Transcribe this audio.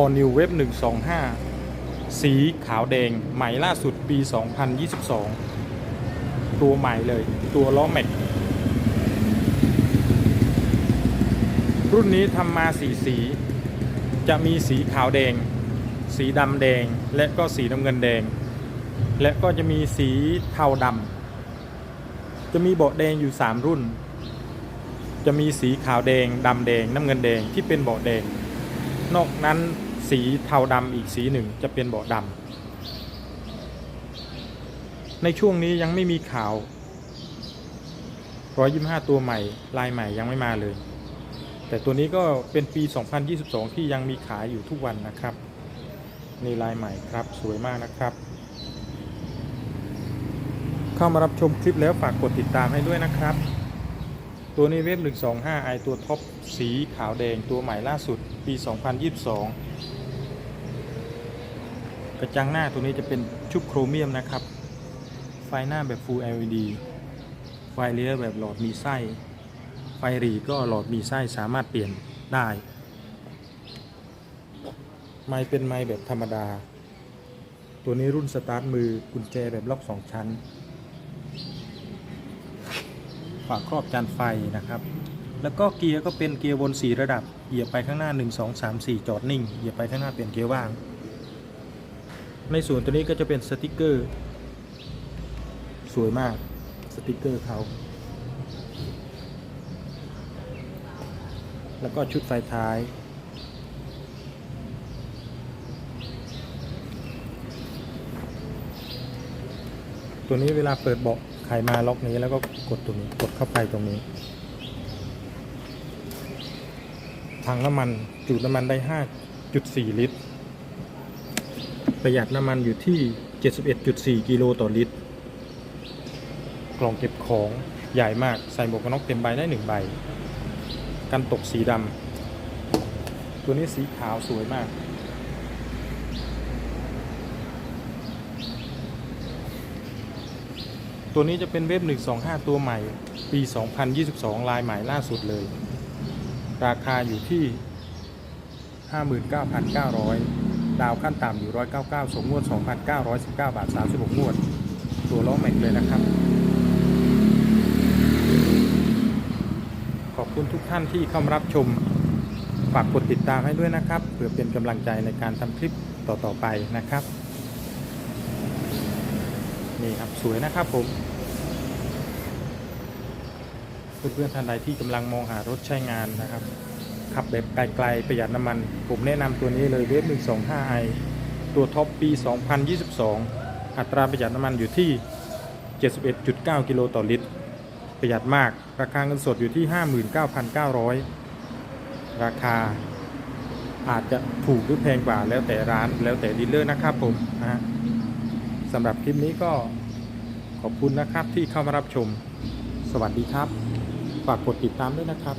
All New Web 125 สีขาวแดงใหม่ล่าสุดปี 2022 ตัวใหม่เลยตัวล้อแม็ก รุ่นนี้ทำมาสีสี จะมีสีขาวแดง สีดำแดง และก็สีน้ำเงินแดง และก็จะมีสีเทาดำ จะมีเบาะแดงอยู่ 3 รุ่น จะมีสีขาวแดงดำแดงน้ำเงินแดงที่เป็นเบาะแดง นอกนั้นสีเทาดำอีกสีหนึ่งจะเป็นเบาะดำในช่วงนี้ยังไม่มีข่าว125 ตัวใหม่ลายใหม่ยังไม่มาเลย แต่ตัวนี้ก็เป็นปี 2022 ที่ยังมีขายอยู่ทุกวันนะครับนี่ลายใหม่ครับสวยมากนะครับ เข้ามารับชมคลิปแล้วฝากกดติดตามให้ด้วยนะครับ ตัวนี้เว็บ125ไอตัวท็อปสีขาวแดงตัวใหม่ล่าสุดปี 2022 กระจังหน้าตัวนี้จะเป็นชุบโครเมียมนะครับ ไฟหน้าแบบ Full LED ไฟเลี้ยวแบบหลอดมีไส้ ไฟหรีก็หลอดมีไส้สามารถเปลี่ยนได้ ไม้เป็นไม้แบบธรรมดา ตัวนี้รุ่นสตาร์ทมือกุญแจแบบล็อกสองชั้น ฝาครอบจานไฟนะครับ แล้วก็เกียร์ก็เป็นเกียร์วน4ระดับ เหยียบไปข้างหน้า 1 2 3 4 จอดนิ่ง เหยียบไปข้างหน้าเปลี่ยนเกียร์ว่าง ในส่วนตัวนี้ก็จะเป็นสติกเกอร์ สวยมากสติกเกอร์เขาแล้วก็ชุดไฟท้ายตัวนี้เวลาเปิดเบาะ ไขมาล็อกนี้แล้วก็กดตรงนี้กดเข้าไปตรงนี้ถังน้ำมันจุน้ำมันได้ 5.4 ลิตร ประหยัดน้ำมันอยู่ที่ 71.4 กิโลต่อลิตร กล่องเก็บของใหญ่มากใส่หมวกกันน็อกเต็มใบได้หนึ่งใบ กันตกสีดำ ตัวนี้สีขาวสวยมาก ตัวนี้จะเป็นเว็บ 125 ตัวใหม่ปี 2022 ลายใหม่ล่าสุดเลย ราคาอยู่ที่ 59,900 ดาวขั้นต่ำอยู่ 199 สมงวด 2,919 บาท 36 งวด ตัวล้อแม็กเลยนะครับ ขอบคุณทุกท่านที่เข้ามารับชม ฝากกดติดตามให้ด้วยนะครับ เพื่อเป็นกำลังใจในการทำคลิปต่อๆไปนะครับ นี่ครับสวยนะครับผม เพื่อนๆท่านใดที่กำลังมองหารถใช้งานนะครับ ขับแบบไกลๆประหยัดน้ำมัน ผมแนะนำตัวนี้เลยเวฟ125 i ตัวท็อปปี 2022 อัตราประหยัดน้ำมันอยู่ที่ 71.9 กิโลต่อลิตร ประหยัดมาก ราคาเงินสดอยู่ที่ 59,900 ราคาอาจจะถูกหรือแพงกว่าแล้วแต่ร้านแล้วแต่ดีลเลอร์นะครับผมนะฮะ สำหรับคลิปนี้ก็ขอบคุณนะครับที่เข้ามารับชม สวัสดีครับ ฝากกดติดตามด้วยนะครับ